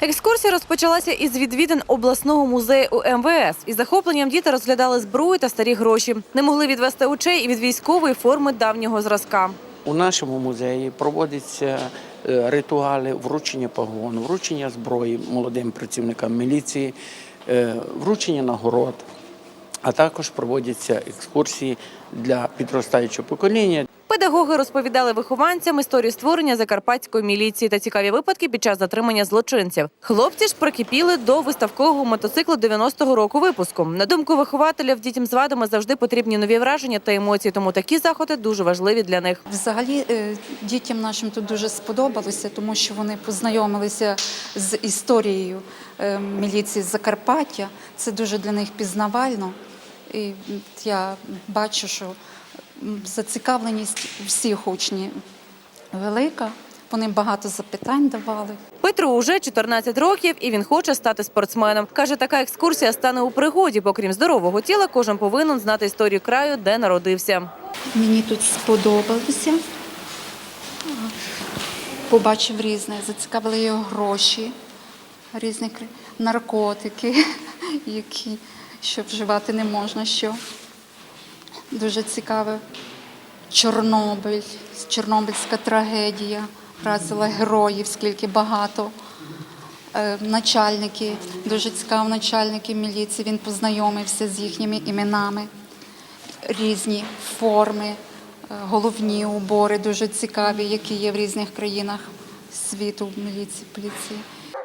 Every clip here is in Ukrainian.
Екскурсія розпочалася із відвідин обласного музею у МВС. Із захопленням діти розглядали зброю та старі гроші. Не могли відвести очей і від військової форми давнього зразка. У нашому музеї проводяться е, ритуали вручення погону, вручення зброї молодим працівникам міліції, е, вручення нагород, а також проводяться екскурсії для підростаючого покоління. Педагоги розповідали вихованцям історію створення закарпатської міліції та цікаві випадки під час затримання злочинців. Хлопці ж прикипіли до виставкового мотоциклу 90-го року випуску. На думку вихователів, дітям з вадами завжди потрібні нові враження та емоції, тому такі заходи дуже важливі для них. Взагалі е, дітям нашим тут дуже сподобалося, тому що вони познайомилися з історією е, міліції Закарпаття. Це дуже для них пізнавально. І я бачу, що зацікавленість всіх учнів велика. Вони багато запитань давали. Петру уже 14 років, і він хоче стати спортсменом. Каже, така екскурсія стане у пригоді, бо крім здорового тіла, кожен повинен знати історію краю, де народився. Мені тут сподобалося. Побачив різне, зацікавили його гроші, різні наркотики, які що вживати не можна. Що. Дуже цікаве. Чорнобиль, Чорнобильська трагедія, вразила героїв, скільки багато. Е, Начальники, дуже цікаво, начальники міліції. Він познайомився з їхніми іменами різні форми, е, головні убори дуже цікаві, які є в різних країнах світу в міліції, поліції.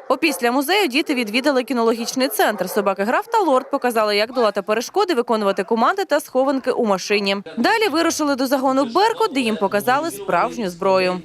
Опісля музею діти відвідали кінологічний центр. Собаки граф та лорд показали, як долати перешкоди, виконувати команди та схованки у машині. Далі вирушили до загону Беркут, де їм показали справжню зброю.